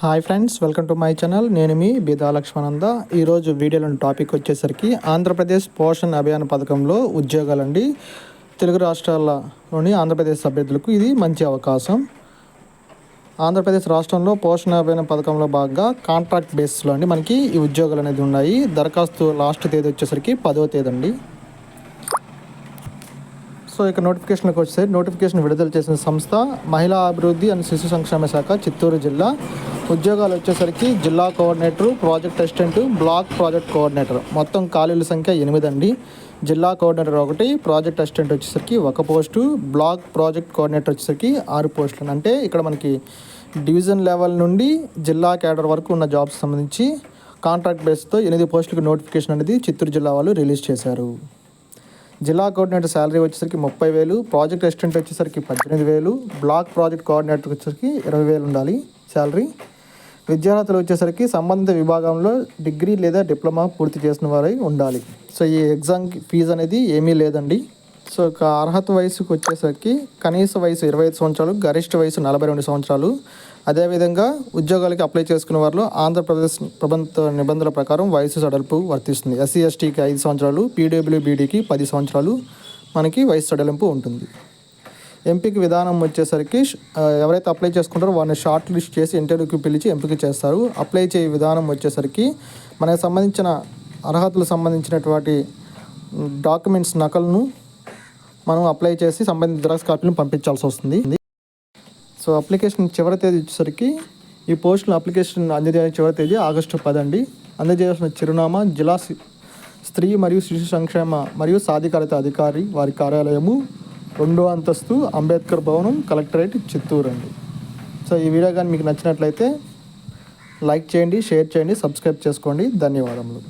Hi friends welcome to my channel నేను మీ బీదా లక్ష్మణంద. ఈరోజు వీడియోలోని టాపిక్ వచ్చేసరికి ఆంధ్రప్రదేశ్ పోషణ్ అభియాన్ పథకంలో ఉద్యోగాలండి. తెలుగు రాష్ట్రాలలోని ఆంధ్రప్రదేశ్ అభ్యర్థులకు ఇది మంచి అవకాశం. ఆంధ్రప్రదేశ్ రాష్ట్రంలో పోషణ అభియాన పథకంలో భాగంగా కాంట్రాక్ట్ బేస్లో అండి మనకి ఈ ఉద్యోగాలు అనేది ఉన్నాయి. దరఖాస్తు లాస్ట్ తేదీ వచ్చేసరికి పదో తేదీ అండి సో ఇక నోటిఫికేషన్కి వచ్చే నోటిఫికేషన్ విడుదల చేసిన సంస్థ మహిళా అభివృద్ధి అండ్ శిశు సంక్షేమ శాఖ చిత్తూరు జిల్లా ఉద్యోగాలు వచ్చేసరికి జిల్లా coordinator project assistant block project coordinator. మొత్తం ఖాళీల సంఖ్య ఎనిమిది అండి. జిల్లా కోఆర్డినేటర్ ఒకటి ప్రాజెక్ట్ అసిస్టెంట్ వచ్చేసరికి ఒక పోస్టు బ్లాక్ ప్రాజెక్ట్ కోఆర్డినేటర్ వచ్చేసరికి ఆరు పోస్టులు. అంటే ఇక్కడ మనకి డివిజన్ లెవెల్ నుండి జిల్లా క్యాడర్ వరకు ఉన్న జాబ్స్ సంబంధించి కాంట్రాక్ట్ బేస్తో ఎనిమిది పోస్టులకు నోటిఫికేషన్ అనేది చిత్తూరు జిల్లా వాళ్ళు రిలీజ్ చేశారు. జిల్లా కోఆర్డినేటర్ శాలరీ వచ్చేసరికి ముప్పై వేలు ప్రాజెక్ట్ అసిస్టెంట్ వచ్చేసరికి పద్దెనిమిది వేలు బ్లాక్ ప్రాజెక్ట్ కోఆర్డినేటర్ వచ్చేసరికి ఇరవై వేలు ఉండాలి శాలరీ. విద్యార్థులు వచ్చేసరికి సంబంధిత విభాగంలో డిగ్రీ లేదా డిప్లొమా పూర్తి చేసిన వారై ఉండాలి. సో ఈ ఎగ్జామ్కి ఫీజు అనేది ఏమీ లేదండి. సో ఒక అర్హత వయసుకు వచ్చేసరికి కనీస వయసు ఇరవై ఐదు సంవత్సరాలు గరిష్ట వయసు నలభై రెండు సంవత్సరాలు. అదేవిధంగా ఉద్యోగాలకి అప్లై చేసుకున్న వారిలో ఆంధ్రప్రదేశ్ ప్రభుత్వ నిబంధనల ప్రకారం వయసు సడలింపు వర్తిస్తుంది. ఎస్సీ ఎస్టీకి ఐదు సంవత్సరాలు పీడబ్ల్యూబీడీకి పది సంవత్సరాలు మనకి వయసు సడలింపు ఉంటుంది. ఎంపిక విధానం వచ్చేసరికి ఎవరైతే అప్లై చేసుకుంటారో వారిని షార్ట్ లిస్ట్ చేసి ఇంటర్వ్యూకి పిలిచి ఎంపిక చేస్తారు. అప్లై చేయ విధానం వచ్చేసరికి మనకు సంబంధించిన అర్హతలు సంబంధించినటువంటి డాక్యుమెంట్స్ నకలను మనం అప్లై చేసి సంబంధిత జిరాక్స్ కాపీలను పంపించాల్సి వస్తుంది. సో అప్లికేషన్ చివరి తేదీ వచ్చేసరికి ఈ పోస్టుల అప్లికేషన్ అందజేయ చివరి తేదీ ఆగస్టు పది అండి అందజేయాల్సిన చిరునామా జిల్లా స్త్రీ మరియు శిశు సంక్షేమ మరియు సాధికారత అధికారి వారి కార్యాలయము రెండో అంతస్తు అంబేద్కర్ భవనం కలెక్టరేట్ చిత్తూరు అండి. సో ఈ వీడియో కానీ మీకు నచ్చినట్లయితే లైక్ చేయండి షేర్ చేయండి సబ్స్క్రైబ్ చేసుకోండి. ధన్యవాదములు.